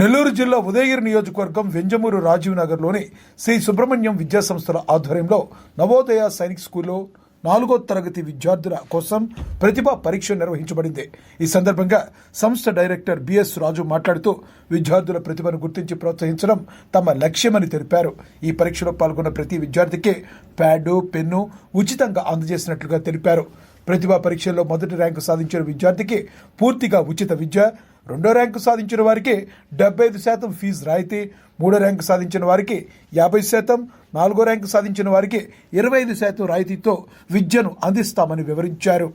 నెల్లూరు జిల్లా ఉదయగిరి నియోజకవర్గం వెంజమూరు రాజీవ్ నగర్లోని శ్రీ సుబ్రహ్మణ్యం విద్యా సంస్థల ఆధ్వర్యంలో నవోదయ సైనిక్ స్కూల్లో నాలుగో తరగతి విద్యార్థుల కోసం ప్రతిభా పరీక్ష నిర్వహించబడింది. ఈ సందర్భంగా సంస్థ డైరెక్టర్ బిఎస్ రాజు మాట్లాడుతూ విద్యార్థుల ప్రతిభను గుర్తించి ప్రోత్సహించడం తమ లక్ష్యమని తెలిపారు. ఈ పరీక్షలో పాల్గొన్న ప్రతి విద్యార్థికి ప్యాడు పెన్ను ఉచితంగా అందజేసినట్లుగా తెలిపారు. ప్రతిభా పరీక్షల్లో మొదటి ర్యాంకు సాధించిన విద్యార్థికి పూర్తిగా ఉచిత విద్య రెండో ర్యాంకు సాధించిన వారికి డెబ్బై ఐదు శాతం ఫీజు రాయితీ మూడో ర్యాంకు సాధించిన వారికి యాభై శాతం నాలుగో ర్యాంకు సాధించిన వారికి ఇరవై ఐదు శాతం రాయితీతో విద్యను అందిస్తామని వివరించారు.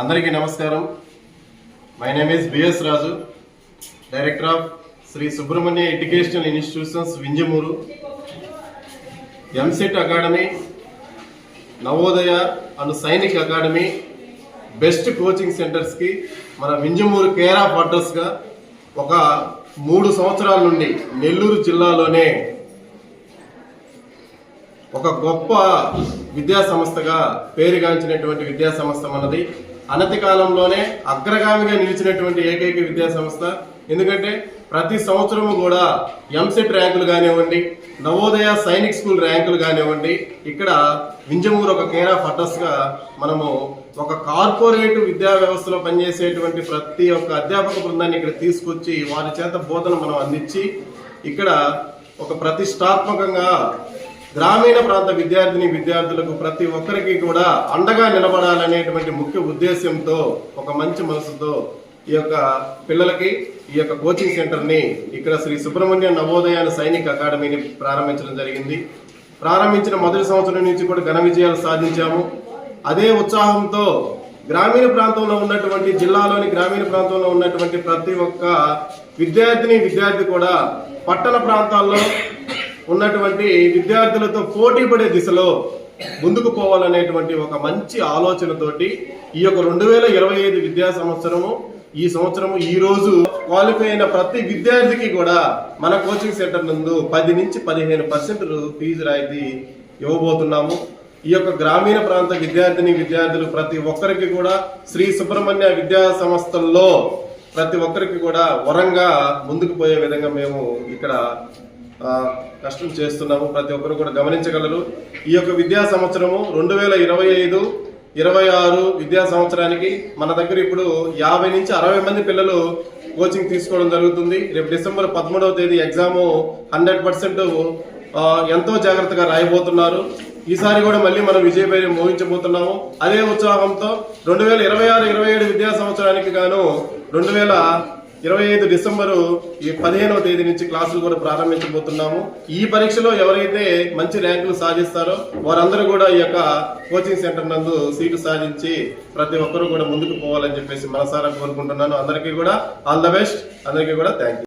అందరికీ నమస్కారం. My name is B S Raju director of Sri Subrahmanya educational institutions Vinjamuru EAMCET academy Navodaya and Sainik academy best coaching సెంటర్స్కి మన వింజమూరు కేర్ ఆఫ్ అడ్రస్గా ఒక మూడు సంవత్సరాల నుండి నెల్లూరు జిల్లాలోనే ఒక గొప్ప విద్యాసంస్థగా పేరుగాంచినటువంటి విద్యాసంస్థ మనది. అనతి కాలంలోనే అగ్రగామిగా నిలిచినటువంటి ఏకైక విద్యా సంస్థ. ఎందుకంటే ప్రతి సంవత్సరము కూడా ఎంసెట్ ర్యాంకులు కానివ్వండి నవోదయ సైనిక్ స్కూల్ ర్యాంకులు కానివ్వండి ఇక్కడ వింజమూరు ఒక కేర్ ఆఫ్ మనము ఒక కార్పొరేట్ విద్యా వ్యవస్థలో పనిచేసేటువంటి ప్రతి ఒక్క అధ్యాపక బృందాన్ని ఇక్కడ తీసుకొచ్చి వారి చేత బోధన మనం అందించి ఇక్కడ ఒక ప్రతిష్టాత్మకంగా గ్రామీణ ప్రాంత విద్యార్థిని విద్యార్థులకు ప్రతి ఒక్కరికి కూడా అండగా నిలబడాలనేటువంటి ముఖ్య ఉద్దేశంతో ఒక మంచి మనసుతో ఈ యొక్క పిల్లలకి ఈ యొక్క కోచింగ్ సెంటర్ని ఇక్కడ శ్రీ సుబ్రహ్మణ్య నవోదయాన సైనిక్ అకాడమీని ప్రారంభించడం జరిగింది. ప్రారంభించిన మొదటి సంవత్సరం నుంచి కూడా ఘన విజయాలు సాధించాము. అదే ఉత్సాహంతో గ్రామీణ ప్రాంతంలో ఉన్నటువంటి జిల్లాలోని గ్రామీణ ప్రాంతంలో ఉన్నటువంటి ప్రతి ఒక్క విద్యార్థిని విద్యార్థి కూడా పట్టణ ప్రాంతాల్లో ఉన్నటువంటి విద్యార్థులతో పోటీ పడే దిశలో ముందుకు పోవాలనేటువంటి ఒక మంచి ఆలోచనతోటి ఈ యొక్క రెండు వేల ఇరవై ఐదు విద్యా సంవత్సరము ఈ సంవత్సరము ఈ రోజు క్వాలిఫై అయిన ప్రతి విద్యార్థికి కూడా మన కోచింగ్ సెంటర్ నందు పది నుంచి పదిహేను పర్సెంట్ ఫీజు రాయితీ ఇవ్వబోతున్నాము. ఈ యొక్క గ్రామీణ ప్రాంత విద్యార్థిని విద్యార్థులు ప్రతి ఒక్కరికి కూడా శ్రీ సుబ్రహ్మణ్య విద్యా సంస్థల్లో ప్రతి ఒక్కరికి కూడా వరంగా ముందుకు పోయే విధంగా మేము ఇక్కడ కష్టం చేస్తున్నాము. ప్రతి ఒక్కరు కూడా గమనించగలరు. ఈ యొక్క విద్యా సంవత్సరము రెండు వేల ఇరవై ఐదు ఇరవై ఆరు విద్యా సంవత్సరానికి మన దగ్గర ఇప్పుడు యాభై నుంచి అరవై మంది పిల్లలు కోచింగ్ తీసుకోవడం జరుగుతుంది. రేపు డిసెంబర్ పదమూడవ తేదీ ఎగ్జాము హండ్రెడ్ పర్సెంట్ ఎంతో జాగ్రత్తగా రాయబోతున్నారు. ఈసారి కూడా మళ్ళీ మనం విజయపేరి మోహించబోతున్నాము. అదే ఉత్సాహంతో రెండు వేల ఇరవై ఆరు ఇరవై ఏడు విద్యా సంవత్సరానికి గాను రెండు వేల ఇరవై ఐదు డిసెంబరు ఈ పదిహేనవ తేదీ నుంచి క్లాసులు కూడా ప్రారంభించబోతున్నాము. ఈ పరీక్షలో ఎవరైతే మంచి ర్యాంకులు సాధిస్తారో వారందరూ కూడా ఈ యొక్క కోచింగ్ సెంటర్ నందు సీటు సాధించి ప్రతి ఒక్కరూ కూడా ముందుకు పోవాలని చెప్పేసి మనసారా కోరుకుంటున్నాను. అందరికీ కూడా ఆల్ ద బెస్ట్. అందరికీ కూడా థ్యాంక్ యూ